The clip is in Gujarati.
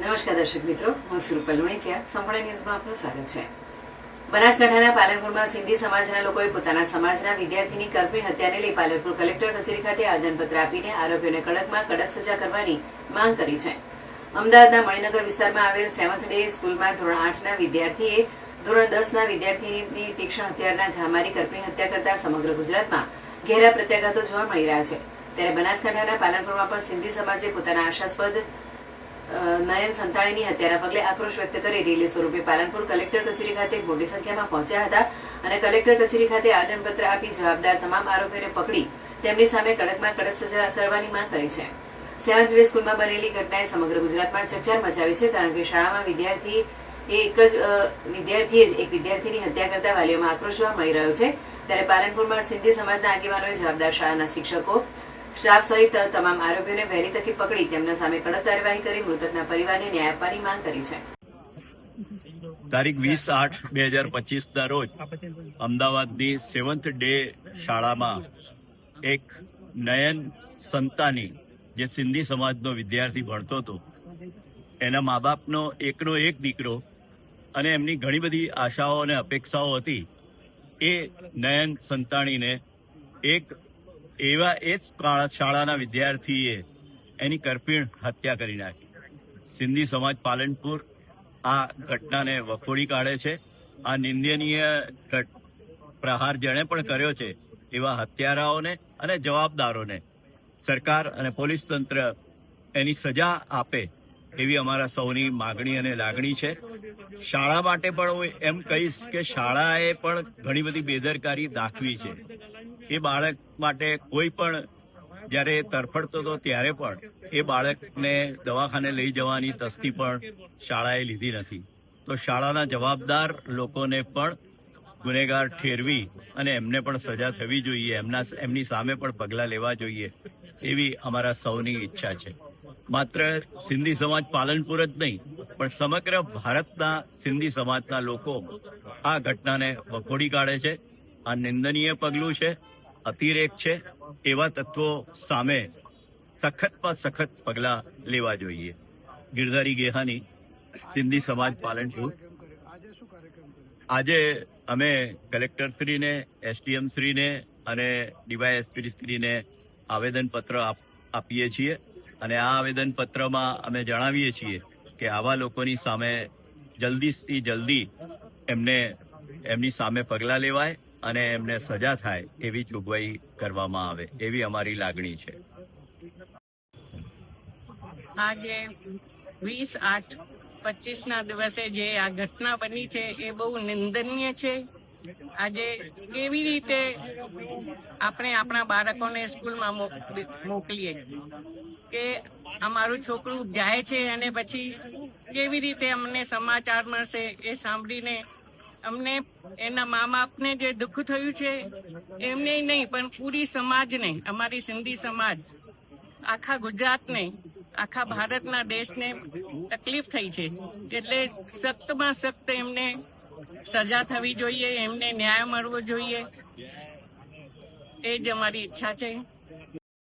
નમસ્કાર દર્શક મિત્રો, હું સુરુપલ લુણીચિયા સંપૂર્ણ ન્યૂઝમાં આપનું સ્વાગત છે. બનાસકાંઠાના પાલનપુરમાં સિંધી સમાજના લોકોએ પોતાના સમાજના વિદ્યાર્થીની કરપી હત્યાને લઈ પાલનપુર કલેક્ટર કચેરી ખાતે આવેદનપત્ર આપીને આરોપીઓને કડકમાં કડક સજા કરવાની માંગ કરી છે. અમદાવાદના મણિનગર વિસ્તારમાં આવેલ સેવન્થ ડે સ્કૂલમાં ધોરણ આઠના વિદ્યાર્થીએ ધોરણ દસના વિદ્યાર્થીની તીક્ષ્ણ હથિયારના ઘામારી કરપી હત્યા કરતા સમગ્ર ગુજરાતમાં ઘેરા પ્રત્યાઘાતો જોવા મળી રહ્યા છે. ત્યારે બનાસકાંઠાના પાલનપુરમાં પણ સિંધી સમાજે પોતાના આશાસ્પદ નયન સંતાણીની હત્યાના પગલે આક્રોશ વ્યક્ત કરી રેલી સ્વરૂપે પાલનપુર કલેક્ટર કચેરી ખાતે મોટી સંખ્યામાં પહોંચ્યા હતા અને કલેક્ટર કચેરી ખાતે આવેદનપત્ર આપી જવાબદાર તમામ આરોપીઓને પકડી તેમની સામે કડકમાં કડક સજા કરવાની માંગ કરી છે. સેવન્થ સ્કૂલમાં બનેલી ઘટનાએ સમગ્ર ગુજરાતમાં ચકચાર મચાવી છે કારણ કે શાળામાં વિદ્યાર્થી એ એક જ વિદ્યાર્થીએ જ એક વિદ્યાર્થીની હત્યા કરતા વાલીઓમાં આક્રોશ જોવા મળી રહ્યો છે. ત્યારે પાલનપુરમાં સિંધી સમાજના આગેવાનોએ જવાબદાર શાળાના શિક્ષકો સ્ટાફ સહિત તમામ આરોપીઓને વહેલી તકે પકડી તેમના સામે કડક કાર્યવાહી કરી મૃતકના પરિવારને ન્યાય આપવાની માંગ કરી છે. તારીખ વીસ આઠ બે હજાર પચીસના રોજ અમદાવાદની સેવન્થ ડે શાળામાં એક નયન સંતાની, જે સિંધી સમાજનો વિદ્યાર્થી ભણતો હતો, એના મા બાપનો એકનો એક દીકરો અને એમની ઘણી બધી આશાઓ અને અપેક્ષાઓ હતી, એ નયન સંતાણીને એક એવા એ જ શાળાના વિદ્યાર્થીએ એની કરપીણ હત્યા કરી નાખી. સિંધી સમાજ પાલનપુર આ ઘટનાને વખોડી કાઢે છે. આ નિંદનીય પ્રહાર જેણે પણ કર્યો છે, એવા હત્યારાઓને અને જવાબદારોને સરકાર અને પોલીસ તંત્ર એની સજા આપે એવી અમારા સૌની માગણી અને લાગણી છે. શાળા માટે પણ હું એમ કહીશ કે શાળાએ પણ ઘણી બધી બેદરકારી દાખવી છે. એ બાળક માટે કોઈ પણ જ્યારે તરફડતો હતો ત્યારે પણ એ બાળકને દવાખાને લઈ જવાની તસ્તી પણ શાળાએ લીધી નથી. તો શાળાના જવાબદાર લોકોને પણ ગુનેગાર ઠેરવી અને એમને પણ સજા થવી જોઈએ, એમના એમની સામે પણ પગલાં લેવા જોઈએ એવી અમારા સૌની ઈચ્છા છે. માત્ર સિંધી સમાજ પાલનપુર જ નહીં, પણ સમગ્ર ભારતના સિંધી સમાજના લોકો આ ઘટનાને વખોડી કાઢે છે. આ નિંદનીય પગલું છે, અતિરેક છે, એવા તત્વો સામે સખતમાં સખત પગલાં લેવા જોઈએ. ગિરધારી ગેહાની સિંધી સમાજ પાલનપુર આજે અમે કલેક્ટર શ્રીને એસડીએમ શ્રીને અને ડીવાયએસપી શ્રીને આવેદનપત્ર આપ- આપીએ છીએ અને આ આવેદનપત્રમાં અમે જણાવીએ છીએ કે આવા લોકોની સામે જલ્દીથી જલ્દી એમને, એમની સામે પગલાં લેવાય. અને એમને સજા થાય એવી જોગવાઈ કરવામાં આવે, એવી અમારી લાગણી છે. આજે વીસ આઠ પચીસ ના દિવસે જે આ ઘટના બની છે એ બહુ નિંદનીય છે. આજે કેવી રીતે આપણે આપણા બાળકોને સ્કૂલમાં મોકલીએ કે અમારું છોકરું જાય છે અને પછી કેવી રીતે અમને સમાચાર મળશે એ સાંભળીને અમને એના મા બાપને જે દુઃખ થયું છે, એમને નહીં, પણ પૂરી સમાજને, અમારી સિંધી સમાજ, આખા ગુજરાતને, આખા ભારતના દેશને તકલીફ થઈ છે. એટલે સખ્તમાં સખ્ત એમને સજા થવી જોઈએ, એમને ન્યાય મળવો જોઈએ. એ જ અમારી ઈચ્છા છે.